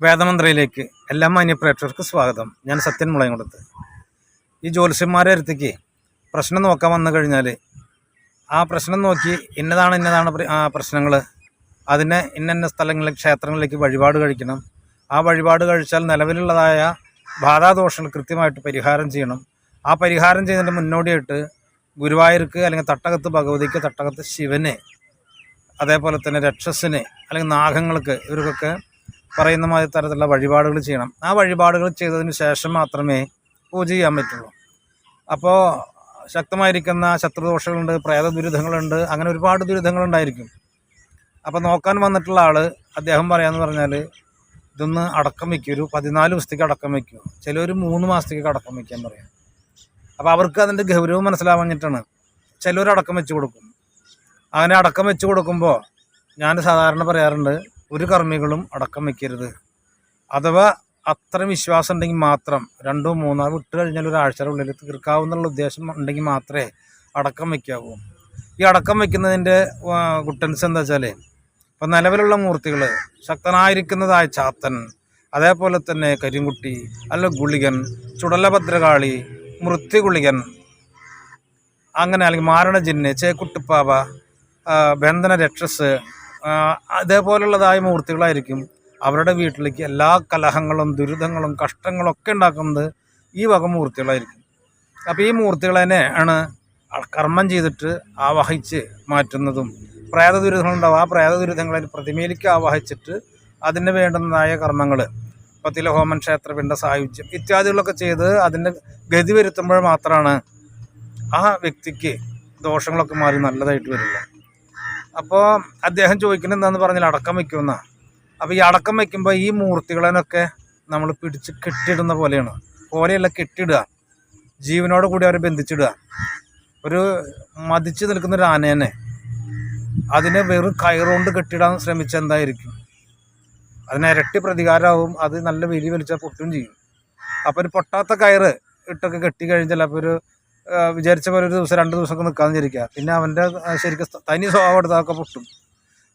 വേദമന്ത്രയിലേക്ക് എല്ലാ മാന്യപ്രേക്ഷകർക്ക് സ്വാഗതം. ഞാൻ സത്യൻ മുളയംകുളത്ത്. ഈ ജ്യോത്സ്യന്മാരെ അടുത്തേക്ക് പ്രശ്നം നോക്കാൻ വന്നു കഴിഞ്ഞാൽ ആ പ്രശ്നം നോക്കി ഇന്നതാണ് ഇന്നതാണ് ആ പ്രശ്നങ്ങൾ അതിനെ ഇന്ന സ്ഥലങ്ങളിൽ ക്ഷേത്രങ്ങളിലേക്ക് വഴിപാട് കഴിക്കണം. ആ വഴിപാട് കഴിച്ചാൽ നിലവിലുള്ളതായ ബാധാദോഷങ്ങൾ കൃത്യമായിട്ട് പരിഹാരം ചെയ്യണം. ആ പരിഹാരം ചെയ്യുന്നതിന്റെ മുന്നോടിയായിട്ട് ഗുരുവായൂർക്ക് അല്ലെങ്കിൽ തട്ടകത്ത് ഭഗവതിക്ക് തട്ടകത്ത് ശിവന് അതേപോലെ തന്നെ രക്ഷസിന് അല്ലെങ്കിൽ നാഗങ്ങൾക്ക് ഇവർക്കൊക്കെ പറയുന്ന മാതിരി തരത്തിലുള്ള വഴിപാടുകൾ ചെയ്യണം. ആ വഴിപാടുകൾ ചെയ്തതിന് ശേഷം മാത്രമേ പൂജ ചെയ്യാൻ പറ്റുള്ളൂ. അപ്പോൾ ശക്തമായിരിക്കുന്ന ശത്രുദോഷങ്ങളുണ്ട് പ്രേത ദുരിതങ്ങളുണ്ട് അങ്ങനെ ഒരുപാട് ദുരിതങ്ങളുണ്ടായിരിക്കും. അപ്പോൾ നോക്കാൻ വന്നിട്ടുള്ള ആൾ അദ്ദേഹം പറയാമെന്ന് പറഞ്ഞാൽ ഇതൊന്ന് അടക്കം വയ്ക്കും ഒരു പതിനാല് ദിവസത്തേക്ക് അടക്കം വയ്ക്കും ചിലർ മൂന്ന് മാസത്തേക്ക് അടക്കം വയ്ക്കാൻ പറയാം. അപ്പോൾ അവർക്ക് അതിന്റെ ഗൗരവം മനസ്സിലാവാഞ്ഞിട്ടാണ് ചിലർ അടക്കം വെച്ച് കൊടുക്കും. അങ്ങനെ അടക്കം വെച്ച് കൊടുക്കുമ്പോൾ ഞാൻ സാധാരണ പറയാറുണ്ട് ഒരു കർമ്മികളും അടക്കം വെക്കരുത് അഥവാ അത്ര വിശ്വാസം ഉണ്ടെങ്കിൽ മാത്രം രണ്ടോ മൂന്നോ വിട്ട് കഴിഞ്ഞാൽ ഒരാഴ്ചയുടെ ഉള്ളിൽ തീർക്കാവുന്നുള്ള ഉദ്ദേശം ഉണ്ടെങ്കിൽ മാത്രമേ അടക്കം വയ്ക്കാവൂ. ഈ അടക്കം വയ്ക്കുന്നതിന്റെ ഗുട്ടൻസ് എന്താ വെച്ചാൽ ഇപ്പം നിലവിലുള്ള മൂർത്തികൾ ശക്തനായിരിക്കുന്നതായ ചാത്തൻ അതേപോലെ തന്നെ കരിങ്കുട്ടി അല്ല ഗുളികൻ ചുടലഭദ്രകാളി മൃത്യുഗുളികൻ അങ്ങനെ അല്ലെങ്കിൽ മാരണജിന്ന് ചേക്കുട്ടിപ്പാവ ബന്ധന രക്ഷസ് അതേപോലുള്ളതായ മൂർത്തികളായിരിക്കും അവരുടെ വീട്ടിലേക്ക് എല്ലാ കലഹങ്ങളും ദുരിതങ്ങളും കഷ്ടങ്ങളും ഒക്കെ ഉണ്ടാക്കുന്നത് ഈ വക മൂർത്തികളായിരിക്കും. അപ്പോൾ ഈ മൂർത്തികൾ തന്നെ ആണ് കർമ്മം ചെയ്തിട്ട് ആവാഹിച്ച് മാറ്റുന്നതും പ്രേത ദുരിതങ്ങളുണ്ടാവും ആ പ്രേത ദുരിതങ്ങളെ പ്രതിമയിലേക്ക് ആവാഹിച്ചിട്ട് അതിന് വേണ്ടുന്നതായ കർമ്മങ്ങൾ ഇപ്പോൾ തിലഹോമൻ ക്ഷേത്രപിണ്ഡ സായുജ്യം ഇത്യാദികളൊക്കെ ചെയ്ത് അതിന്റെ ഗതി വരുത്തുമ്പോൾ മാത്രമാണ് ആ വ്യക്തിക്ക് ദോഷങ്ങളൊക്കെ മാറി നല്ലതായിട്ട് വരുള്ളൂ അപ്പോൾ അദ്ദേഹം ചോദിക്കുന്നത് എന്താണെന്ന് പറഞ്ഞാൽ അടക്കം വയ്ക്കുമെന്നാണ് അപ്പോൾ ഈ അടക്കം വയ്ക്കുമ്പോൾ ഈ മൂർത്തികളെന്നൊക്കെ നമ്മൾ പിടിച്ച് കെട്ടിയിടുന്ന പോലെയാണ്. പോലെയല്ല കെട്ടിയിടുക. ജീവനോട് കൂടി അവരെ ബന്ധിച്ചിടുക. ഒരു മതിച്ച് നിൽക്കുന്ന ഒരു ആനേനെ അതിനെ വെറും കയറുകൊണ്ട് കെട്ടിടാൻ ശ്രമിച്ചെന്തായിരിക്കും അതിനിരട്ടി പ്രതികാരമാവും. അത് നല്ല വലിയ വലിച്ചാൽ പൊട്ടും ചെയ്യും. അപ്പോൾ ഒരു പൊട്ടാത്ത കയറ് ഇട്ടൊക്കെ കെട്ടി കഴിഞ്ഞാൽ അപ്പോൾ ഒരു വിചാരിച്ച പോലെ ഒരു ദിവസം രണ്ട് ദിവസമൊക്കെ നിൽക്കാമെന്ന് വിചാരിക്കുക. പിന്നെ അവന്റെ ശരിക്കും തനി സ്വഭാവം എടുത്തതൊക്കെ പൊട്ടും.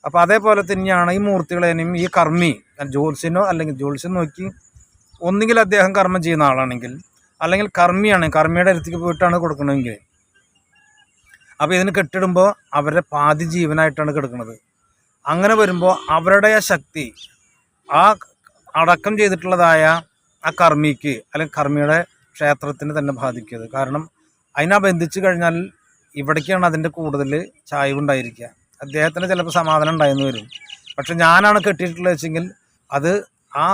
അപ്പോൾ അതേപോലെ തന്നെയാണ് ഈ മൂർത്തികളെയും ഈ കർമ്മി ജ്യോത്സ്യനോ അല്ലെങ്കിൽ ജ്യോത്സ്യം നോക്കി ഒന്നുകിൽ അദ്ദേഹം കർമ്മം ചെയ്യുന്ന ആളാണെങ്കിൽ അല്ലെങ്കിൽ കർമ്മിയാണ് കർമ്മിയുടെ അടുത്തേക്ക് പോയിട്ടാണ് കൊടുക്കണമെങ്കിൽ. അപ്പോൾ ഇതിന് കെട്ടിടുമ്പോൾ അവരുടെ പാതി ജീവനായിട്ടാണ് കിടക്കുന്നത് അങ്ങനെ വരുമ്പോൾ അവരുടെ ആ ശക്തി ആ അടക്കം ചെയ്തിട്ടുള്ളതായ ആ കർമ്മിക്ക് അല്ലെങ്കിൽ കർമ്മിയുടെ ക്ഷേത്രത്തിന് തന്നെ ബാധിക്കുന്നത് കാരണം അതിനെ ബന്ധിച്ച് കഴിഞ്ഞാൽ ഇവിടേക്കാണ് അതിന്റെ കൂടുതൽ ചായവുണ്ടായിരിക്കുക. അദ്ദേഹത്തിന് ചിലപ്പോൾ സമാധാനം ഉണ്ടായെന്ന് വരും. പക്ഷെ ഞാനാണ് കെട്ടിയിട്ടുള്ളത് വെച്ചെങ്കിൽ അത് ആ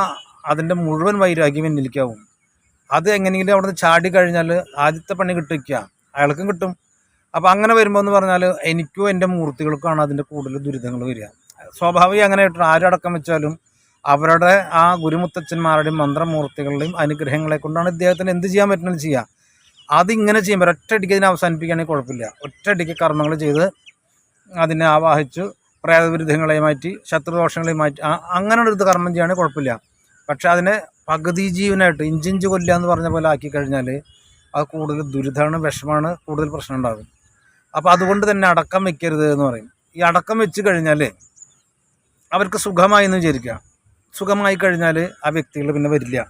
അതിന്റെ മുഴുവൻ വൈരാഗ്യം എന്നിലേക്കാവും. അത് എങ്ങനെയെങ്കിലും അവിടെ ചാടി കഴിഞ്ഞാൽ ആദ്യത്തെ പണി കിട്ടിക്കുക അയാൾക്കും കിട്ടും. അപ്പോൾ അങ്ങനെ വരുമ്പോൾ എന്ന് പറഞ്ഞാൽ എനിക്കും എന്റെ മൂർത്തികൾക്കാണ് അതിന്റെ കൂടുതൽ ദുരിതങ്ങൾ വരിക. സ്വാഭാവികം അങ്ങനെ ആരടക്കം വെച്ചാലും അവരുടെ ആ ഗുരുമുത്തച്ഛന്മാരുടെയും മന്ത്രമൂർത്തികളുടെയും അനുഗ്രഹങ്ങളെ കൊണ്ടാണ് ഇദ്ദേഹത്തിന് എന്ത് ചെയ്യാൻ പറ്റുന്നത് ചെയ്യുക അതിങ്ങനെ ചെയ്യുമ്പോൾ ഒറ്റയടിക്ക് അതിനെ അവസാനിപ്പിക്കുകയാണെങ്കിൽ കുഴപ്പമില്ല. ഒറ്റയടിക്ക് കർമ്മങ്ങൾ ചെയ്ത് അതിനെ ആവാഹിച്ചു പ്രേതവിരുദ്ധങ്ങളെ മാറ്റി ശത്രുദോഷങ്ങളെ മാറ്റി അങ്ങനെയുള്ള ഒരു കർമ്മം ചെയ്യുകയാണെങ്കിൽ കുഴപ്പമില്ല. പക്ഷേ അതിനെ പകുതി ജീവനായിട്ട് ഇഞ്ചിഞ്ച് കൊല്ലുക എന്ന് പറഞ്ഞ പോലെ ആക്കി കഴിഞ്ഞാൽ അത് കൂടുതൽ ദുരിതമാണ് വിഷമാണ് കൂടുതൽ പ്രശ്നം ഉണ്ടാകും. അപ്പോൾ അതുകൊണ്ട് തന്നെ അടക്കം വെക്കരുത് എന്ന് പറയും. ഈ അടക്കം വെച്ച് കഴിഞ്ഞാൽ അവർക്ക് സുഖമായി എന്ന് വിചാരിക്കുക. സുഖമായി കഴിഞ്ഞാൽ ആ വ്യക്തികൾ പിന്നെ വരില്ല.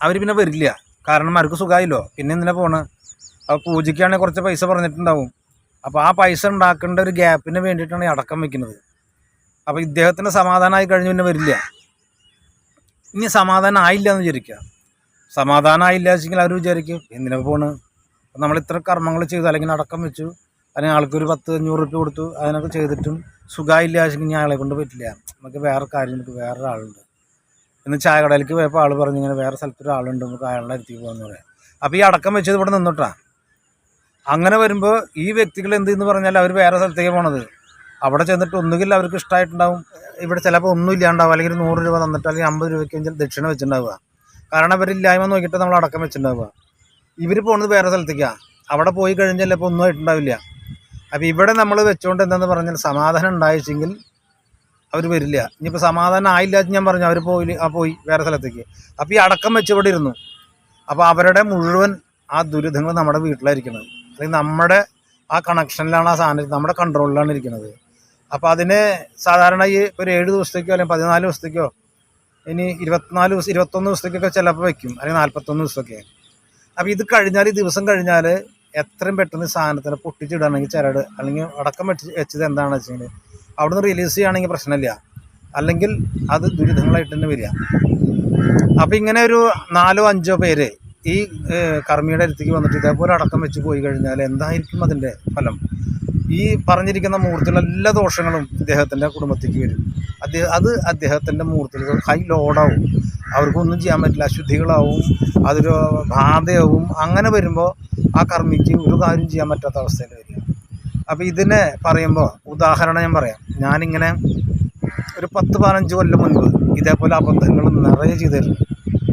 അവർ പിന്നെ വരില്ല. കാരണം അവർക്ക് സുഖമായില്ലോ പിന്നെ എന്തിനാ പോണ്? അപ്പോൾ പൂജയ്ക്കാണെങ്കിൽ കുറച്ച് പൈസ പറഞ്ഞിട്ടുണ്ടാവും. അപ്പോൾ ആ പൈസ ഉണ്ടാക്കേണ്ട ഒരു ഗ്യാപ്പിന് വേണ്ടിയിട്ടാണ് ഈ അടക്കം വെക്കുന്നത്. അപ്പോൾ ഇദ്ദേഹത്തിന് സമാധാനമായി കഴിഞ്ഞ് പിന്നെ വരില്ല. ഇനി സമാധാനം ആയില്ല എന്ന് വിചാരിക്കുക. സമാധാനം ആയില്ല വെച്ചെങ്കിൽ അവർ വിചാരിക്കും എന്തിനാ പോണ്? നമ്മൾ ഇത്ര കർമ്മങ്ങൾ ചെയ്തു അല്ലെങ്കിൽ അടക്കം വെച്ചു. അല്ലെങ്കിൽ ആൾക്കൊരു പത്ത് അഞ്ഞൂറ് റുപ്യ കൊടുത്തു അതിനൊക്കെ ചെയ്തിട്ടും സുഖമായില്ല വെച്ചെങ്കിൽ ഞാൻ ആളെ കൊണ്ട് പറ്റില്ല. നമുക്ക് വേറെ കാര്യം നമുക്ക് വേറൊരാളുണ്ട് ഇന്ന് ചായ കടയിലേക്ക് പോയപ്പോൾ ആൾ പറഞ്ഞു ഇങ്ങനെ വേറെ സ്ഥലത്തൊരു ആളുണ്ട് നമുക്ക് അയാളുടെ അടുത്തേക്ക് പോകാമെന്ന് പറയാം. അപ്പോൾ ഈ അടക്കം വെച്ചത് ഇവിടെ നിന്നിട്ടാ. അങ്ങനെ വരുമ്പോൾ ഈ വ്യക്തികൾ എന്ത് എന്ന് പറഞ്ഞാൽ അവർ വേറെ സ്ഥലത്തേക്ക് പോണത്. അവിടെ ചെന്നിട്ട് ഒന്നുകിൽ അവർക്ക് ഇഷ്ടമായിട്ടുണ്ടാവും ഇവിടെ ചിലപ്പോൾ ഒന്നും ഇല്ലാണ്ടാവും അല്ലെങ്കിൽ നൂറ് രൂപ തന്നിട്ട് അല്ലെങ്കിൽ അമ്പത് രൂപയ്ക്ക് ദക്ഷിണ വെച്ചിട്ടുണ്ടാവുക. കാരണം അവരില്ലായ്മ നോക്കിയിട്ട് നമ്മൾ അടക്കം വെച്ചിട്ടുണ്ടാവുക. ഇവർ പോകുന്നത് വേറെ സ്ഥലത്തേക്കാണ് അവിടെ പോയി കഴിഞ്ഞാൽ ഇപ്പോൾ ഒന്നും ആയിട്ടുണ്ടാവില്ല. അപ്പോൾ ഇവിടെ നമ്മൾ വെച്ചുകൊണ്ട് എന്താണെന്ന് പറഞ്ഞാൽ സമാധാനം ഉണ്ടായിച്ചെങ്കിൽ അവർ വരില്ല. ഇനിയിപ്പോൾ സമാധാനം ആയില്ല എന്ന് ഞാൻ പറഞ്ഞു അവർ പോയി ആ പോയി വേറെ സ്ഥലത്തേക്ക്. അപ്പോൾ ഈ അടക്കം വെച്ച് ഇവിടെ ഇരുന്നു. അപ്പോൾ അവരുടെ മുഴുവൻ ആ ദുരിതങ്ങൾ നമ്മുടെ വീട്ടിലായിരിക്കുന്നത് അല്ലെങ്കിൽ നമ്മുടെ ആ കണക്ഷനിലാണ് ആ സാധനം നമ്മുടെ കൺട്രോളിലാണ് ഇരിക്കുന്നത് അപ്പോൾ അതിന് സാധാരണ ഈ ഒരു ഏഴ് ദിവസത്തേക്കോ അല്ലെങ്കിൽ പതിനാല് ദിവസത്തേക്കോ ഇനി ഇരുപത്തിനാല് ദിവസം ഇരുപത്തൊന്ന് ദിവസത്തേക്കൊക്കെ ചിലപ്പോൾ വെക്കും. അല്ലെങ്കിൽ നാൽപ്പത്തൊന്ന് ദിവസമൊക്കെ. അപ്പോൾ ഇത് കഴിഞ്ഞാൽ ഈ ദിവസം കഴിഞ്ഞാൽ എത്രയും പെട്ടെന്ന് സാധനത്തിന് പൊട്ടിച്ചിടുകയാണെങ്കിൽ ചരട് അല്ലെങ്കിൽ അടക്കം വെച്ച് വെച്ചത് എന്താണെന്ന് വെച്ചാൽ അവിടെ നിന്ന് റിലീസ് ചെയ്യുകയാണെങ്കിൽ പ്രശ്നമില്ല. അല്ലെങ്കിൽ അത് ദുരിതങ്ങളായിട്ട് തന്നെ വരിക. അപ്പോൾ ഇങ്ങനെ ഒരു നാലോ അഞ്ചോ പേര് ഈ കർമ്മിയുടെ അടുത്തേക്ക് വന്നിട്ട് ഇതേപോലെ അടക്കം വെച്ച് പോയി കഴിഞ്ഞാൽ എന്തായിരിക്കും അതിന്റെ ഫലം? ഈ പറഞ്ഞിരിക്കുന്ന മൂർത്തിയുള്ള എല്ലാ ദോഷങ്ങളും ഇദ്ദേഹത്തിന്റെ കുടുംബത്തേക്ക് വരും. അദ്ദേഹം അത് അദ്ദേഹത്തിന്റെ മൂർത്തിൽ ഹൈ ലോഡാവും. അവർക്കൊന്നും ചെയ്യാൻ പറ്റില്ല. അശുദ്ധികളാവും. അതൊരു ബാധയാവും അങ്ങനെ വരുമ്പോൾ ആ കർമ്മിക്ക് ഒരു കാര്യം ചെയ്യാൻ പറ്റാത്ത അവസ്ഥയിൽ വരിക. അപ്പോൾ ഇതിനെ പറയുമ്പോൾ ഉദാഹരണം ഞാൻ പറയാം. ഞാനിങ്ങനെ ഒരു പത്ത് പതിനഞ്ച് കൊല്ലം മുൻപ് ഇതേപോലെ അബദ്ധങ്ങൾ നിറയെ ചെയ്തിരുന്നു.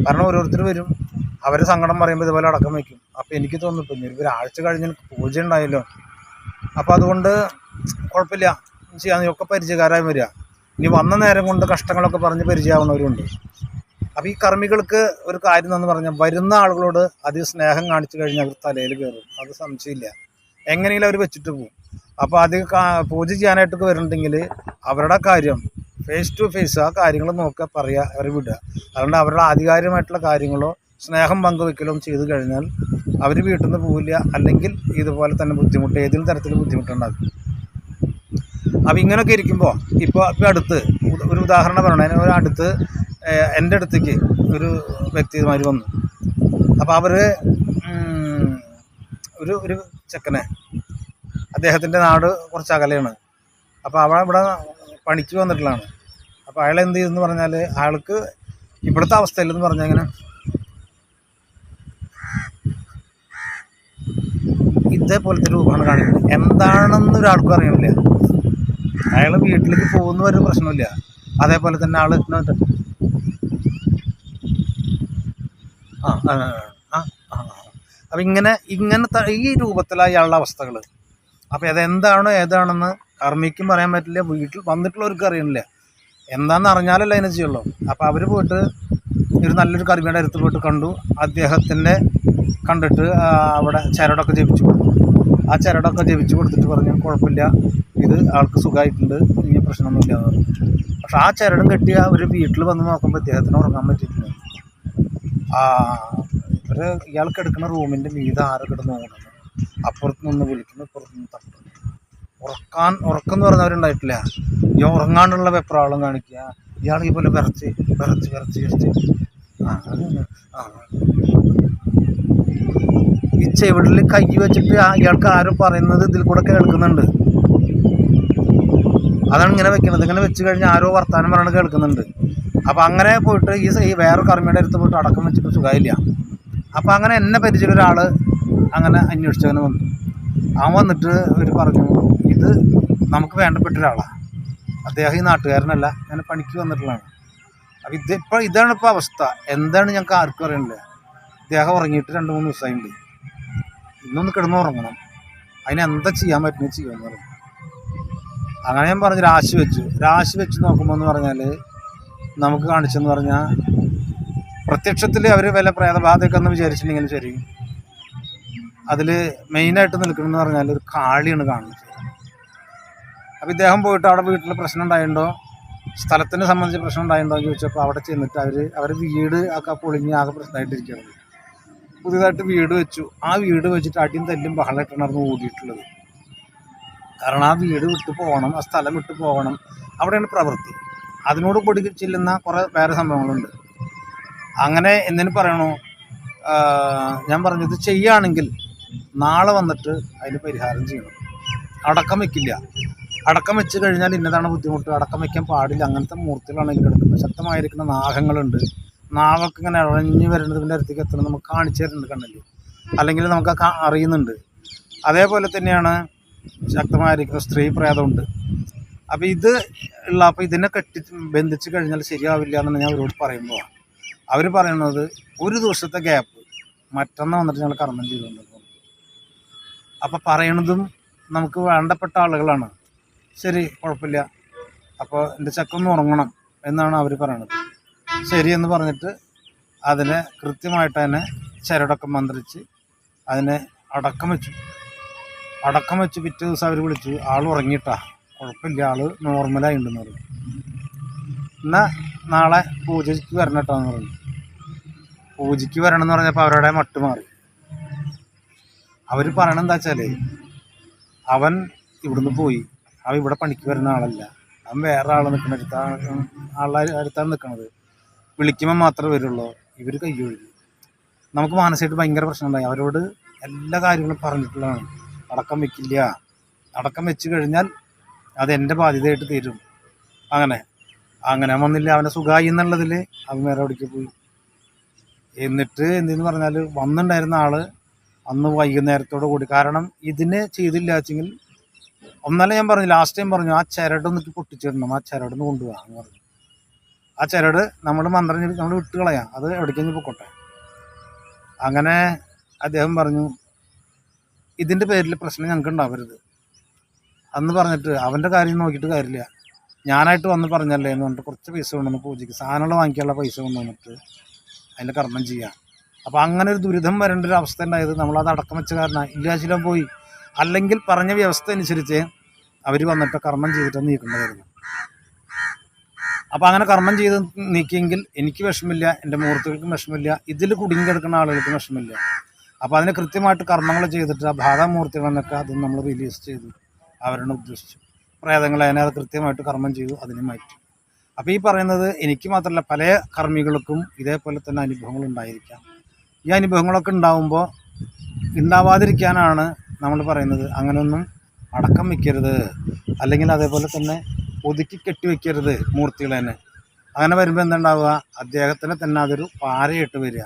കാരണം ഓരോരുത്തർ വരും. അവരെ സങ്കടം പറയുമ്പോൾ ഇതുപോലെ അടക്കം വയ്ക്കും. അപ്പോൾ എനിക്ക് തോന്നുന്നു ഇപ്പം ഇനി ഒരാഴ്ച കഴിഞ്ഞ് എനിക്ക് പൂജ ഉണ്ടായല്ലോ. അപ്പോൾ അതുകൊണ്ട് കുഴപ്പമില്ല. ചെയ്യാൻ ഒക്കെ പരിചയക്കാരായി വരിക. ഇനി വന്ന നേരം കൊണ്ട് കഷ്ടങ്ങളൊക്കെ പറഞ്ഞ് പരിചയമാവുന്നവരുണ്ട്. അപ്പോൾ ഈ കർമ്മികൾക്ക് ഒരു കാര്യം എന്ന് പറഞ്ഞാൽ വരുന്ന ആളുകളോട് അധികം സ്നേഹം കാണിച്ചു കഴിഞ്ഞാൽ അവർ തലയിൽ കയറും. അത് സംശയമില്ല. എങ്ങനെയെങ്കിലും അവർ വെച്ചിട്ട് പോകും അപ്പോൾ അത് പൂജ ചെയ്യാനായിട്ടൊക്കെ വരുന്നുണ്ടെങ്കിൽ അവരുടെ കാര്യം ഫേസ് ടു ഫേസ് ആ കാര്യങ്ങൾ നോക്കുക പറയുക അവരെ വിടുക അതുകൊണ്ട് അവരുടെ ആധികാരികമായിട്ടുള്ള കാര്യങ്ങളോ സ്നേഹം പങ്കുവെക്കലും ചെയ്തു കഴിഞ്ഞാൽ അവർ വീട്ടിൽ നിന്ന് പോവില്ല. അല്ലെങ്കിൽ ഇതുപോലെ തന്നെ ബുദ്ധിമുട്ട് ഏതെങ്കിലും തരത്തിൽ ബുദ്ധിമുട്ടുണ്ടാകും. അപ്പോൾ ഇങ്ങനെയൊക്കെ ഇരിക്കുമ്പോൾ ഇപ്പോൾ ഇപ്പോൾ അടുത്ത് ഒരു ഉദാഹരണം പറയണേ. ഒരു അടുത്ത് എന്റെ അടുത്തേക്ക് ഒരു വ്യക്തിമാർ വന്നു. അപ്പോൾ അവർ ഒരു ഒരു ചെക്കനെ അദ്ദേഹത്തിന്റെ നാട് കുറച്ച് അകലെയാണ്. അപ്പോൾ അവൾ ഇവിടെ പണിക്ക് വന്നിട്ടുള്ളതാണ്. അപ്പോൾ അയാൾ എന്ത് ചെയ്തെന്ന് പറഞ്ഞാൽ അയാൾക്ക് ഇവിടുത്തെ അവസ്ഥയിലെന്ന് പറഞ്ഞാൽ ഇങ്ങനെ ഇതേപോലത്തെ രൂപമാണ് കാണിക്കുന്നത് എന്താണെന്ന് ഒരാൾക്കും അറിയണില്ല. അയാൾ വീട്ടിലേക്ക് പോകുന്ന ഒരു പ്രശ്നമില്ല അതേപോലെ തന്നെ ആൾ ആ ആ ആ അപ്പം ഇങ്ങനെ ഇങ്ങനത്തെ ഈ രൂപത്തിലാണ് അയാളുടെ അവസ്ഥകൾ അപ്പോൾ അതെന്താണോ ഏതാണെന്ന് കർമ്മിക്കും പറയാൻ പറ്റില്ല. വീട്ടിൽ വന്നിട്ടുള്ളവർക്ക് അറിയണില്ല. എന്താണെന്ന് അറിഞ്ഞാലല്ലേ അതിനെ ചെയ്യുള്ളൂ. അപ്പോൾ അവർ പോയിട്ട് ഒരു നല്ലൊരു കർമ്മിയുടെ അടുത്ത് പോയിട്ട് കണ്ടു. അദ്ദേഹത്തിന്റെ കണ്ടിട്ട് ആ, അവിടെ ചരടൊക്കെ ജപിച്ചു കൊടുത്തു. ആ ചരടൊക്കെ ജപിച്ചു കൊടുത്തിട്ട് പറഞ്ഞു കുഴപ്പമില്ല. ഇത് ആൾക്ക് സുഖമായിട്ടുണ്ട്. ഇനി പ്രശ്നമൊന്നുമില്ല എന്ന് പറഞ്ഞു. പക്ഷെ ആ ചരടും കെട്ടി ഒരു വീട്ടിൽ വന്ന് നോക്കുമ്പോൾ ഇദ്ദേഹത്തിന് ഉറങ്ങാൻ പറ്റിയിട്ടില്ല. ആ ഇവർ ഇയാൾക്ക് എടുക്കുന്ന റൂമിന്റെ മീത് ആരൊക്കെ ഓടുന്നു അപ്പുറത്ത് നിന്ന് വിളിക്കുന്നു ഇപ്പുറത്ത് നിന്ന് തട്ടുന്നു ഉറക്കാൻ ഉറക്കം എന്ന് പറഞ്ഞവരുണ്ടായിട്ടില്ല ഈ ഉറങ്ങാണ്ടുള്ള വെപ്രാളം കാണിക്കുക. ഇയാൾ ഈ പോലെ വിറച്ച് വിറച്ച് വിറച്ച് വിറച്ച്. ഈ ചെവിടിൽ കൈ വെച്ചിട്ട് ഇയാൾക്ക് ആരും പറയുന്നത് ഇതിൽ കൂടെ കേൾക്കുന്നുണ്ട്. അതാണ് ഇങ്ങനെ വെക്കുന്നത് ഇങ്ങനെ വെച്ച് കഴിഞ്ഞാൽ ആരോ വർത്തമാനം പറയണത് കേൾക്കുന്നുണ്ട്. അപ്പം അങ്ങനെ പോയിട്ട് ഈ വേറെ കർമ്മിയുടെ അടുത്ത് പോയിട്ട് അടക്കം വെച്ചിട്ട് സുഖമില്ല അപ്പം അങ്ങനെ എന്നെ പരിചയം ഒരാൾ അങ്ങനെ അന്വേഷിച്ചവന് വന്നു. അവൻ വന്നിട്ട് അവർ പറഞ്ഞു ഇത് നമുക്ക് വേണ്ടപ്പെട്ട ഒരാളാണ് അദ്ദേഹം ഈ നാട്ടുകാരനല്ല. ഞാൻ പണിക്ക് വന്നിട്ടുള്ളതാണ്. അപ്പം ഇത് ഇപ്പോൾ ഇതാണ് ഇപ്പോൾ അവസ്ഥ. എന്താണ് ഞങ്ങൾക്ക് ആർക്കും അറിയണില്ല. ഇദ്ദേഹം ഉറങ്ങിയിട്ട് രണ്ട് മൂന്ന് ദിവസമായിട്ടുണ്ട് ഇന്നൊന്ന് കിടന്ന് ഉറങ്ങണം. അതിന് എന്താ ചെയ്യാൻ പറ്റുന്നത് ചെയ്യാമെന്ന് പറഞ്ഞു. അങ്ങനെ ഞാൻ പറഞ്ഞു രാശി വെച്ചു. രാശി വെച്ച് നോക്കുമ്പോൾ എന്ന് പറഞ്ഞാൽ നമുക്ക് കാണിച്ചെന്ന് പറഞ്ഞാൽ പ്രത്യക്ഷത്തിൽ അവർ വല്ല പ്രേതബാധയൊക്കെ എന്ന് വിചാരിച്ചിട്ടുണ്ടെങ്കിലും ശരി. അതിൽ മെയിനായിട്ട് നിൽക്കണമെന്ന് പറഞ്ഞാൽ ഒരു കാളിയാണ് കാണുന്നത്. അപ്പോൾ ഇദ്ദേഹം പോയിട്ട് അവിടെ വീട്ടിൽ പ്രശ്നം ഉണ്ടായിട്ടുണ്ടോ സ്ഥലത്തിനെ സംബന്ധിച്ച് പ്രശ്നം ഉണ്ടായിട്ടുണ്ടോ എന്ന് ചോദിച്ചപ്പോൾ അവിടെ ചെന്നിട്ട് അവർ അവർ വീട് ഒക്കെ പൊളിഞ്ഞ് ആകെ പ്രശ്നമായിട്ടിരിക്കുകയാണ്. പുതിയതായിട്ട് വീട് വെച്ചു. ആ വീട് വെച്ചിട്ട് അടിയും തല്ലും ബഹളമായിട്ടാണ് ഓടിയിട്ടുള്ളത്. കാരണം ആ വീട് വിട്ടു പോകണം ആ സ്ഥലം വിട്ടു പോകണം. അവിടെയാണ് പ്രവൃത്തി. അതിനോട് കൂടി ചെല്ലുന്ന കുറേ വേറെ സംഭവങ്ങളുണ്ട്. അങ്ങനെ എന്തിനു പറയണോ? ഞാൻ പറഞ്ഞത് ചെയ്യുകയാണെങ്കിൽ നാളെ വന്നിട്ട് അതിന് പരിഹാരം ചെയ്യണം. അടക്കം വെക്കില്ല. അടക്കം വെച്ച് കഴിഞ്ഞാൽ ഇന്നതാണ് ബുദ്ധിമുട്ട്. അടക്കം വെക്കാൻ പാടില്ല. അങ്ങനത്തെ മൂർത്തികളാണ് എനിക്ക് കിടക്കുന്നത് ശക്തമായിരിക്കുന്ന നാഗങ്ങളുണ്ട് നാഗൊക്കെ ഇങ്ങനെ ഇഴഞ്ഞു വരുന്നതിന്റെ അടുത്തേക്ക് എത്തണം. നമുക്ക് കാണിച്ചു തരുന്നുണ്ട് കണ്ണിൽ. അല്ലെങ്കിൽ നമുക്ക് അറിയുന്നുണ്ട്. അതേപോലെ തന്നെയാണ് ശക്തമായിരിക്കുന്ന സ്ത്രീ പ്രേതമുണ്ട് അപ്പോൾ ഇത് ഉള്ള അപ്പോൾ ഇതിനെ കെട്ടി ബന്ധിച്ച് കഴിഞ്ഞാൽ ശരിയാവില്ല എന്നാണ് ഞാൻ അവരോട് പറയുമ്പോൾ അവർ പറയുന്നത് ഒരു ദിവസത്തെ ഗ്യാപ്പ്. മറ്റന്നാൾ വന്നിട്ട് ഞങ്ങൾ കർമ്മം ചെയ്തുകൊണ്ടിരുന്നു അപ്പോൾ പറയണതും നമുക്ക് വേണ്ടപ്പെട്ട ആളുകളാണ്. ശരി കുഴപ്പമില്ല. അപ്പോൾ എന്റെ ചക്കൊന്ന് ഉറങ്ങണം എന്നാണ് അവർ പറയണത്. ശരി എന്ന് പറഞ്ഞിട്ട് അതിനെ കൃത്യമായിട്ട് തന്നെ ചരടൊക്കെ മന്ത്രിച്ച് അതിനെ അടക്കം വെച്ചു. അടക്കം വെച്ച് പിറ്റേ ദിവസം അവർ വിളിച്ചു ആൾ ഉറങ്ങിയിട്ടാ. കുഴപ്പമില്ല ആൾ ഉണ്ടെന്ന് പറഞ്ഞു. എന്നാൽ നാളെ പൂജയ്ക്ക് വരണം കേട്ടോ എന്ന് പറഞ്ഞു. പൂജയ്ക്ക് വരണം എന്ന് പറഞ്ഞപ്പോൾ അവരുടെ മട്ട് മാറി അവർ പറയണത് എന്താ വെച്ചാൽ അവൻ ഇവിടുന്ന് പോയി. അവൻ ഇവിടെ പണിക്ക് വരുന്ന ആളല്ല. അവൻ വേറെ ആൾ നിൽക്കുന്ന അടുത്താണ് ആളെ അടുത്താണ് നിൽക്കുന്നത് വിളിക്കുമ്പോൾ മാത്രമേ വരുള്ളൂ. ഇവർ കയ്യൊഴുകി നമുക്ക് മാനസികമായിട്ട് ഭയങ്കര പ്രശ്നമുണ്ടായി. അവരോട് എല്ലാ കാര്യങ്ങളും പറഞ്ഞിട്ടുള്ളതാണ്. അടക്കം വെക്കില്ല. അടക്കം വെച്ച് കഴിഞ്ഞാൽ അത് എന്റെ ബാധ്യതയായിട്ട് തീരും. അങ്ങനെ. അങ്ങനെ വന്നില്ല. അവനെ സുഖമായി എന്നുള്ളതിൽ അവൻ വേറെ എവിടേക്ക് പോയി. എന്നിട്ട് എന്തെന്ന് പറഞ്ഞാൽ വന്നിട്ടുണ്ടായിരുന്ന ആൾ അന്ന് വൈകുന്നേരത്തോടു കൂടി. കാരണം ഇതിന് ചെയ്തില്ല വെച്ചെങ്കിൽ ഒന്നല്ല ഞാൻ പറഞ്ഞു ലാസ്റ്റ് ടൈം പറഞ്ഞു ആ ചരടൊന്നിട്ട് പൊട്ടിച്ചിടണം ആ ചരടൊന്ന് കൊണ്ടുപോകാം എന്ന് പറഞ്ഞു. ആ ചരട് നമ്മൾ മന്ത്രം നമ്മൾ വിട്ട് കളയാം അത് എവിടേക്കെങ്കിലും പൊക്കോട്ടെ. അങ്ങനെ അദ്ദേഹം പറഞ്ഞു ഇതിന്റെ പേരിൽ പ്രശ്നം ഞങ്ങൾക്ക് ഉണ്ടാവരുത്. അന്ന് പറഞ്ഞിട്ട് അവന്റെ കാര്യം നോക്കിയിട്ട് കാര്യമില്ല. ഞാനായിട്ട് വന്ന് പറഞ്ഞല്ലേ എന്ന് പറഞ്ഞിട്ട് കുറച്ച് പൈസ കൊണ്ടുവന്ന് പൂജയ്ക്ക് സാധനങ്ങൾ വാങ്ങിക്കാനുള്ള പൈസ കൊണ്ടുവന്നിട്ട് അതിന്റെ കർമ്മം ചെയ്യാം. അപ്പോൾ അങ്ങനെ ഒരു ദുരിതം വരേണ്ട ഒരു അവസ്ഥ ഉണ്ടായത് നമ്മളത് അടക്കം വെച്ച കാരണം ഇല്ലാശിലം പോയി. അല്ലെങ്കിൽ പറഞ്ഞ വ്യവസ്ഥ അനുസരിച്ച് അവർ വന്നിട്ട് കർമ്മം ചെയ്തിട്ട് നീക്കേണ്ടതായിരുന്നു. അപ്പോൾ അങ്ങനെ കർമ്മം ചെയ്ത് നീക്കിയെങ്കിൽ എനിക്ക് വിഷമില്ല എന്റെ മുഹൂർത്തങ്ങൾക്കും വിഷമില്ല ഇതിൽ കുടുങ്ങി കിടക്കുന്ന ആളുകൾക്കും വിഷമില്ല. അപ്പോൾ അതിന് കൃത്യമായിട്ട് കർമ്മങ്ങൾ ചെയ്തിട്ട് ആ ബാധാമൂർത്തികളെന്നൊക്കെ അത് നമ്മൾ റിലീസ് ചെയ്തു. അവരോട് ഉദ്ദേശിച്ചു പ്രേതങ്ങളെ അതിനെ അത് കൃത്യമായിട്ട് കർമ്മം ചെയ്തു അതിനെ മാറ്റി. അപ്പോൾ ഈ പറയുന്നത് എനിക്ക് മാത്രമല്ല പല കർമ്മികൾക്കും ഇതേപോലെ തന്നെ അനുഭവങ്ങൾ ഉണ്ടായിരിക്കാം. ഈ അനുഭവങ്ങളൊക്കെ ഉണ്ടാവുമ്പോൾ ഉണ്ടാവാതിരിക്കാനാണ് നമ്മൾ പറയുന്നത്. അങ്ങനെയൊന്നും അടക്കം വയ്ക്കരുത് അല്ലെങ്കിൽ അതേപോലെ തന്നെ ഒതുക്കി കെട്ടി വയ്ക്കരുത് മൂർത്തികൾ തന്നെ. അങ്ങനെ വരുമ്പോൾ എന്തുണ്ടാവുക? അദ്ദേഹത്തിന് തന്നെ അതൊരു പാരയിട്ട് വരിക.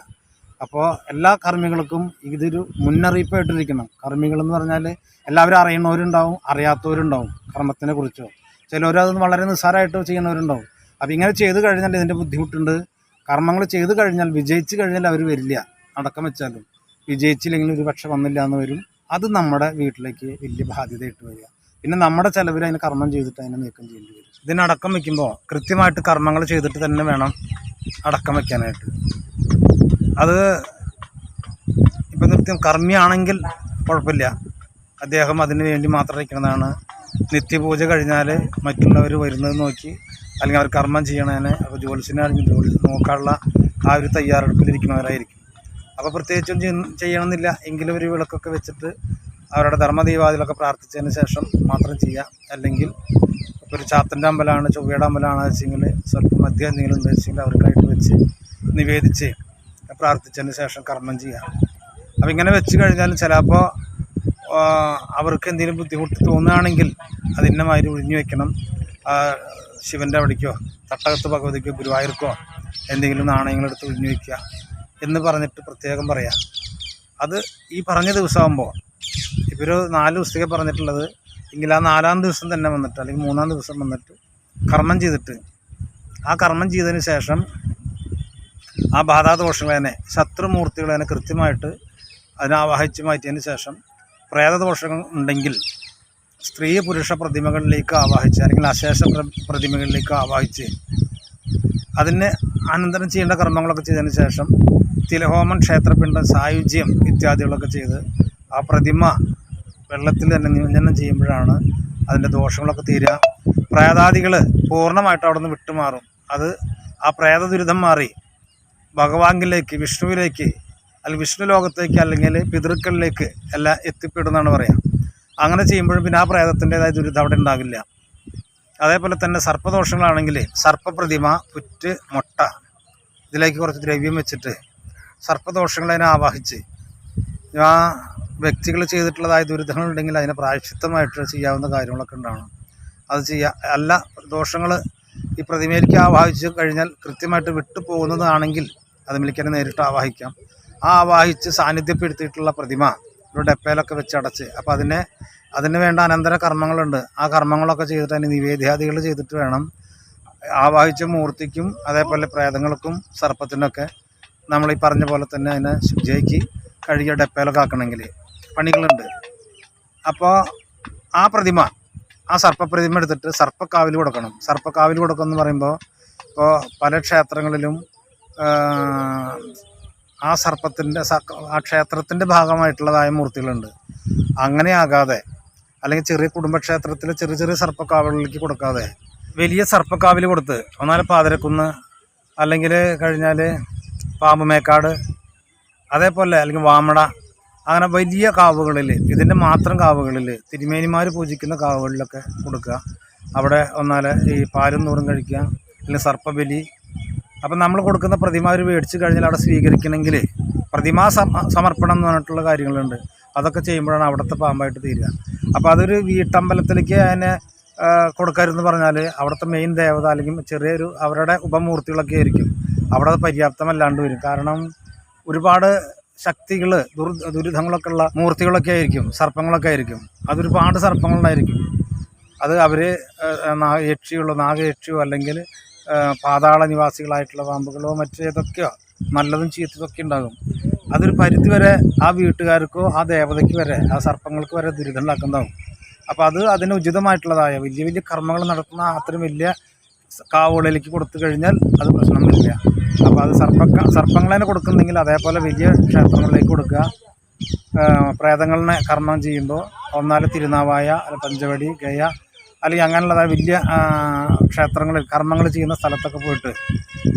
അപ്പോൾ എല്ലാ കർമ്മികൾക്കും ഇതൊരു മുന്നറിയിപ്പായിട്ടിരിക്കണം. കർമ്മികളെന്ന് പറഞ്ഞാൽ എല്ലാവരും അറിയുന്നവരുണ്ടാവും അറിയാത്തവരുണ്ടാവും കർമ്മത്തിനെ കുറിച്ചോ. ചിലവരത് വളരെ നിസ്സാരമായിട്ട് ചെയ്യുന്നവരുണ്ടാവും. അപ്പോൾ ഇങ്ങനെ ചെയ്ത് കഴിഞ്ഞാൽ ഇതിന്റെ ബുദ്ധിമുട്ടുണ്ട്. കർമ്മങ്ങൾ ചെയ്ത് കഴിഞ്ഞാൽ വിജയിച്ച് കഴിഞ്ഞാൽ അവർ വരില്ല. അടക്കം വെച്ചാലും വിജയിച്ചില്ലെങ്കിൽ ഒരു പക്ഷെ വന്നില്ല എന്ന് വരും. അത് നമ്മുടെ വീട്ടിലേക്ക് വലിയ ബാധ്യതയായിട്ട് വരിക. പിന്നെ നമ്മുടെ ചിലവിൽ അതിന് കർമ്മം ചെയ്തിട്ട് അതിനെ നീക്കം ചെയ്യേണ്ടി വരും. ഇതിനടക്കം വെക്കുമ്പോൾ കൃത്യമായിട്ട് കർമ്മങ്ങൾ ചെയ്തിട്ട് തന്നെ വേണം അടക്കം വെക്കാനായിട്ട്. അത് ഇപ്പം നിത്യം കർമ്മിയാണെങ്കിൽ കുഴപ്പമില്ല. അദ്ദേഹം അതിന് വേണ്ടി മാത്രം ഇരിക്കുന്നതാണ് നിത്യപൂജ കഴിഞ്ഞാൽ മറ്റുള്ളവർ വരുന്നത് നോക്കി അല്ലെങ്കിൽ അവർ കർമ്മം ചെയ്യണേനെ അപ്പോൾ ജ്യോത്സ്യനാണെങ്കിൽ ജോലി നോക്കാനുള്ള ആ ഒരു തയ്യാറെടുപ്പിലിരിക്കുന്നവരായിരിക്കും അപ്പോൾ പ്രത്യേകിച്ചും ചെയ്യ- ചെയ്യണമെന്നില്ല. എങ്കിലും ഒരു വിളക്കൊക്കെ വെച്ചിട്ട് അവരുടെ ധർമ്മദീപാതിലൊക്കെ പ്രാർത്ഥിച്ചതിന് ശേഷം മാത്രം ചെയ്യാം. അല്ലെങ്കിൽ ഇപ്പോൾ ഒരു ചാത്തന്റെ അമ്പലമാണ് ചൊവ്വയുടെ അമ്പലമാണ് വെച്ചെങ്കിൽ സ്വല്പം മദ്യം എന്തെങ്കിലും വെച്ചെങ്കിൽ അവർക്കായിട്ട് വെച്ച് നിവേദിച്ച് പ്രാർത്ഥിച്ചതിന് ശേഷം കർമ്മം ചെയ്യാം. അപ്പം ഇങ്ങനെ വെച്ച് കഴിഞ്ഞാൽ ചിലപ്പോൾ അവർക്ക് എന്തെങ്കിലും ബുദ്ധിമുട്ട് തോന്നുകയാണെങ്കിൽ അതിന്റെ മാതിരി ഒഴിഞ്ഞു വെക്കണം. ശിവന്റെ അവിടേക്കോ തട്ടകത്ത് ഭഗവതിക്കോ ഗുരുവായൂർക്കോ എന്തെങ്കിലും നാണയങ്ങളെടുത്ത് ഒഴിഞ്ഞു വയ്ക്കുക എന്ന് പറഞ്ഞിട്ട് പ്രത്യേകം പറയാം. അത് ഈ പറഞ്ഞ ദിവസമാകുമ്പോൾ ഒരു നാല് ദിവസത്തേക്ക് പറഞ്ഞിട്ടുള്ളത്. എങ്കിൽ ആ നാലാം ദിവസം തന്നെ വന്നിട്ട് അല്ലെങ്കിൽ മൂന്നാം ദിവസം വന്നിട്ട് കർമ്മം ചെയ്തിട്ട് ആ കർമ്മം ചെയ്തതിന് ശേഷം ആ ബാധാദോഷങ്ങളെ ശത്രുമൂർത്തികളെ കൃത്യമായിട്ട് അതിനെ ആവാഹിച്ച് മാറ്റിയതിന് ശേഷം പ്രേതദോഷങ്ങൾ ഉണ്ടെങ്കിൽ സ്ത്രീ പുരുഷ പ്രതിമകളിലേക്ക് ആവാഹിച്ച് അല്ലെങ്കിൽ അശേഷ പ്ര- പ്രതിമകളിലേക്ക് ആവാഹിച്ച് അതിന് അനന്തരം ചെയ്യേണ്ട കർമ്മങ്ങളൊക്കെ ചെയ്തതിന് ശേഷം തിലഹോമം ക്ഷേത്രപിണ്ഡം സായുജ്യം ഇത്യാദികളൊക്കെ ചെയ്ത് ആ പ്രതിമ വെള്ളത്തിൽ തന്നെ നിമഞ്ജനം ചെയ്യുമ്പോഴാണ് അതിന്റെ ദോഷങ്ങളൊക്കെ തീരുക. പ്രേതാദികൾ പൂർണമായിട്ട് അവിടെ നിന്ന് വിട്ടുമാറും. അത് ആ പ്രേത ദുരിതം മാറി ഭഗവാങ്കിലേക്ക് വിഷ്ണുവിലേക്ക് അല്ലെങ്കിൽ വിഷ്ണു ലോകത്തേക്ക് അല്ലെങ്കിൽ പിതൃക്കളിലേക്ക് എല്ലാം എത്തിപ്പെടുന്നതാണ് പറയാം. അങ്ങനെ ചെയ്യുമ്പോഴും പിന്നെ ആ പ്രേതത്തിന്റെതായ ദുരിതം അവിടെ ഉണ്ടാകില്ല. അതേപോലെ തന്നെ സർപ്പദോഷങ്ങളാണെങ്കിൽ സർപ്പപ്രതിമ പുറ്റ് മുട്ട ഇതിലേക്ക് കുറച്ച് ദ്രവ്യം വെച്ചിട്ട് സർപ്പദോഷങ്ങളെ അതിനെ ആവാഹിച്ച്. ആ വ്യക്തികൾ ചെയ്തിട്ടുള്ളതായ ദുരിതങ്ങളുണ്ടെങ്കിൽ അതിനെ പ്രായശ്ചിത്തമായിട്ട് ചെയ്യാവുന്ന കാര്യങ്ങളൊക്കെ ഉണ്ടാവണം. അത് ചെയ്യാ അല്ല ദോഷങ്ങൾ ഈ പ്രതിമയിലേക്ക് ആവാഹിച്ച് കഴിഞ്ഞാൽ കൃത്യമായിട്ട് വിട്ടു പോകുന്നതാണെങ്കിൽ അത് മിലിക്കനെ നേരിട്ട് ആവാഹിക്കാം. ആ ആവാഹിച്ച് സാന്നിധ്യപ്പെടുത്തിയിട്ടുള്ള പ്രതിമ ഒരു ഡെപ്പയിലൊക്കെ വെച്ച് അടച്ച് അപ്പോൾ അതിനെ അതിന് വേണ്ട അനന്തര കർമ്മങ്ങളുണ്ട്. ആ കർമ്മങ്ങളൊക്കെ ചെയ്തിട്ട് അതിന് നിവേദ്യാദികൾ ചെയ്തിട്ട് വേണം. ആവാഹിച്ച മൂർത്തിക്കും അതേപോലെ പ്രേതങ്ങൾക്കും സർപ്പത്തിനൊക്കെ നമ്മൾ ഈ പറഞ്ഞ പോലെ തന്നെ അതിനെ ശുചിയാക്കി കഴുകിയ ഡപ്പയിലൊക്കെ ആക്കണമെങ്കിൽ പണികളുണ്ട്. അപ്പോൾ ആ പ്രതിമ ആ സർപ്പപ്രതിമ എടുത്തിട്ട് സർപ്പക്കാവിൽ കൊടുക്കണം. സർപ്പക്കാവിൽ കൊടുക്കണം എന്ന് പറയുമ്പോൾ ഇപ്പോൾ പല ക്ഷേത്രങ്ങളിലും ആ, സർപ്പത്തിന്റെ ആ ക്ഷേത്രത്തിന്റെ ഭാഗമായിട്ടുള്ളതായ മൂർത്തികളുണ്ട്. അങ്ങനെ ആകാതെ അല്ലെങ്കിൽ ചെറിയ കുടുംബക്ഷേത്രത്തിൽ ചെറിയ ചെറിയ സർപ്പക്കാവുകളിലേക്ക് കൊടുക്കാതെ വലിയ സർപ്പക്കാവിൽ കൊടുത്ത് ഒന്നാലും പാതിരക്കുന്ന് അല്ലെങ്കിൽ കഴിഞ്ഞാൽ പാമ്പുമേക്കാട് അതേപോലെ അല്ലെങ്കിൽ വാമട അങ്ങനെ വലിയ കാവുകളിൽ ഇതിന്റെ മാത്രം കാവുകളിൽ തിരുമേനിമാർ പൂജിക്കുന്ന കാവുകളിലൊക്കെ കൊടുക്കുക. അവിടെ ഒന്നാൽ ഈ പാലും നൂറും കഴിക്കുക അല്ലെങ്കിൽ സർപ്പബലി. അപ്പം നമ്മൾ കൊടുക്കുന്ന പ്രതിമ അവർ മേടിച്ച് കഴിഞ്ഞാൽ അവിടെ സ്വീകരിക്കണമെങ്കിൽ പ്രതിമാ സമ- സമർപ്പണം എന്ന് പറഞ്ഞിട്ടുള്ള കാര്യങ്ങളുണ്ട്. അതൊക്കെ ചെയ്യുമ്പോഴാണ് അവിടുത്തെ പാമ്പായിട്ട് തീരുക. അപ്പോൾ അതൊരു വീട്ടമ്പലത്തിലേക്ക് അതിനെ കൊടുക്കരുതെന്ന് പറഞ്ഞാൽ അവിടുത്തെ മെയിൻ ദേവത അല്ലെങ്കിൽ ചെറിയൊരു അവരുടെ ഉപമൂർത്തികളൊക്കെ ആയിരിക്കും. അവിടെ പര്യാപ്തമല്ലാണ്ട് വരും. കാരണം ഒരുപാട് ശക്തികൾ ദുർ ദുരിതങ്ങളൊക്കെ ഉള്ള മൂർത്തികളൊക്കെ ആയിരിക്കും സർപ്പങ്ങളൊക്കെ ആയിരിക്കും. അതൊരുപാട് സർപ്പങ്ങളുണ്ടായിരിക്കും. അത് അവർ യക്ഷികളോ നാഗയക്ഷിയോ അല്ലെങ്കിൽ പാതാള നിവാസികളായിട്ടുള്ള പാമ്പുകളോ മറ്റേതൊക്കെയോ നല്ലതും ചീത്തതൊക്കെ ഉണ്ടാകും. അതൊരു പരിധി വരെ ആ വീട്ടുകാർക്കോ ആ ദേവതയ്ക്ക് വരെ ആ സർപ്പങ്ങൾക്ക് വരെ ദുരിതം ഉണ്ടാക്കുന്നതാകും അപ്പോൾ അത് അതിന് ഉചിതമായിട്ടുള്ളതായ വലിയ വലിയ കർമ്മങ്ങൾ നടത്തുന്ന അത്രയും വലിയ കാവുകളിലേക്ക് കൊടുത്തു കഴിഞ്ഞാൽ അത് പ്രശ്നമില്ല അപ്പോൾ അത് സർപ്പ സർപ്പങ്ങളെ കൊടുക്കുന്നെങ്കിൽ അതേപോലെ വലിയ ക്ഷേത്രങ്ങളിലേക്ക് കൊടുക്കുക. പ്രേതങ്ങളെ കർമ്മം ചെയ്യുമ്പോൾ ഒന്നാൽ തിരുനാവായ അല്ല പഞ്ചവടി ഗയ അല്ലെങ്കിൽ അങ്ങനെയുള്ളതായ വലിയ ക്ഷേത്രങ്ങളിൽ കർമ്മങ്ങൾ ചെയ്യുന്ന സ്ഥലത്തൊക്കെ പോയിട്ട്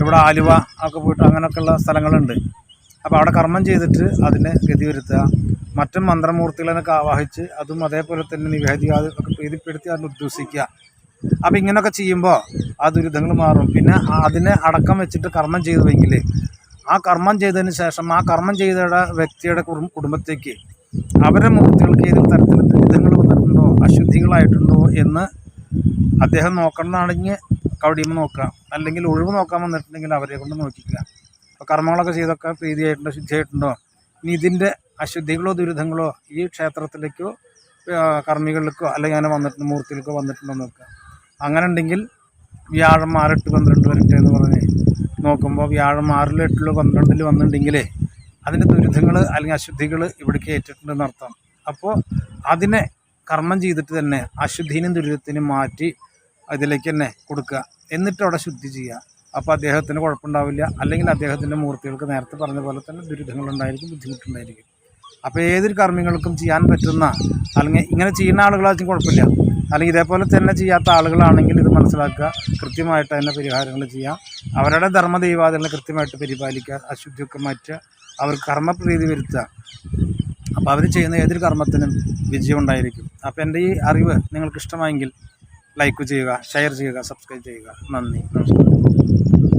ഇവിടെ ആലുവ ഒക്കെ പോയിട്ട് അങ്ങനെയൊക്കെയുള്ള സ്ഥലങ്ങളുണ്ട്. അപ്പോൾ അവിടെ കർമ്മം ചെയ്തിട്ട് അതിനെ ഗതി വരുത്തുക. മറ്റും മന്ത്രമൂർത്തികളെന്നൊക്കെ ആവാഹിച്ച് അതും അതേപോലെ തന്നെ നിവേദിക്കാതെ ഒക്കെ പ്രീതിപ്പെടുത്തി അതിനെ ഉദ്ദേശിക്കുക അപ്പോൾ ഇങ്ങനെയൊക്കെ ചെയ്യുമ്പോൾ ആ ദുരിതങ്ങൾ മാറും. പിന്നെ അതിനെ അടക്കം വെച്ചിട്ട് കർമ്മം ചെയ്തുവെങ്കിൽ ആ കർമ്മം ചെയ്തതിന് ശേഷം ആ കർമ്മം ചെയ്ത വ്യക്തിയുടെ കുടും- കുടുംബത്തേക്ക് അവരുടെ മുഖത്തുകൾക്ക് ഏതെങ്കിലും തരത്തിൽ ദുരിതങ്ങൾ വന്നിട്ടുണ്ടോ അശുദ്ധികളായിട്ടുണ്ടോ എന്ന് അദ്ദേഹം നോക്കണമെന്നാണെങ്കിൽ കവടിയമ്മ നോക്കാം അല്ലെങ്കിൽ ഒഴിവ് നോക്കാൻ വന്നിട്ടുണ്ടെങ്കിൽ അവരെ കൊണ്ട് നോക്കിക്കുക. അപ്പോൾ കർമ്മങ്ങളൊക്കെ ചെയ്തൊക്കെ പ്രീതിയായിട്ടുണ്ടോ ശുദ്ധിയായിട്ടുണ്ടോ? ഇനി ഇതിന്റെ അശുദ്ധികളോ ദുരിതങ്ങളോ ഈ ക്ഷേത്രത്തിലേക്കോ കർമ്മികളിലേക്കോ അല്ലെങ്കിൽ അങ്ങനെ വന്നിട്ടുണ്ട് മൂർത്തികൾക്കോ വന്നിട്ടുണ്ടോ നോക്കുക. അങ്ങനെ ഉണ്ടെങ്കിൽ വ്യാഴം ആറെട്ട് പന്ത്രണ്ട് വരട്ടെ എന്ന് പറഞ്ഞ് നോക്കുമ്പോൾ വ്യാഴം ആറിൽ എട്ടിലോ പന്ത്രണ്ടിൽ വന്നിട്ടുണ്ടെങ്കിൽ അതിന്റെ ദുരിതങ്ങൾ അല്ലെങ്കിൽ അശുദ്ധികൾ ഇവിടേക്ക് ഏറ്റിട്ടുണ്ടെന്ന് അർത്ഥം. അപ്പോൾ അതിനെ കർമ്മം ചെയ്തിട്ട് തന്നെ അശുദ്ധിനും ദുരിതത്തിനും മാറ്റി അതിലേക്ക് തന്നെ കൊടുക്കുക. എന്നിട്ട് അവിടെ ശുദ്ധി ചെയ്യുക. അപ്പോൾ അദ്ദേഹത്തിന് കുഴപ്പമുണ്ടാവില്ല. അല്ലെങ്കിൽ അദ്ദേഹത്തിന്റെ മൂർത്തികൾക്ക് നേരത്തെ പറഞ്ഞ പോലെ തന്നെ ദുരിതങ്ങളുണ്ടായിരിക്കും ബുദ്ധിമുട്ടുണ്ടായിരിക്കും. അപ്പോൾ ഏതൊരു കർമ്മികൾക്കും ചെയ്യാൻ പറ്റുന്ന അല്ലെങ്കിൽ ഇങ്ങനെ ചെയ്യുന്ന ആളുകളാണെങ്കിൽ കുഴപ്പമില്ല. അല്ലെങ്കിൽ ഇതേപോലെ തന്നെ ചെയ്യാത്ത ആളുകളാണെങ്കിൽ ഇത് മനസ്സിലാക്കുക കൃത്യമായിട്ട് തന്നെ പരിഹാരങ്ങൾ ചെയ്യാം അവരുടെ ധർമ്മ ധർമ്മദൈവാദികളെ കൃത്യമായിട്ട് പരിപാലിക്കുക അശുദ്ധിയൊക്കെ മാറ്റുക അവർക്ക് കർമ്മപ്രീതി വരുത്തുക. അപ്പോൾ അവർ ചെയ്യുന്ന ഏതൊരു കർമ്മത്തിനും വിജയം ഉണ്ടായിരിക്കും. അപ്പോൾ എന്റെ ഈ അറിവ് നിങ്ങൾക്ക് ഇഷ്ടമായെങ്കിൽ ലൈക്ക് ചെയ്യുക ഷെയർ ചെയ്യുക സബ്സ്ക്രൈബ് ചെയ്യുക. നന്ദി. നമസ്കാരം.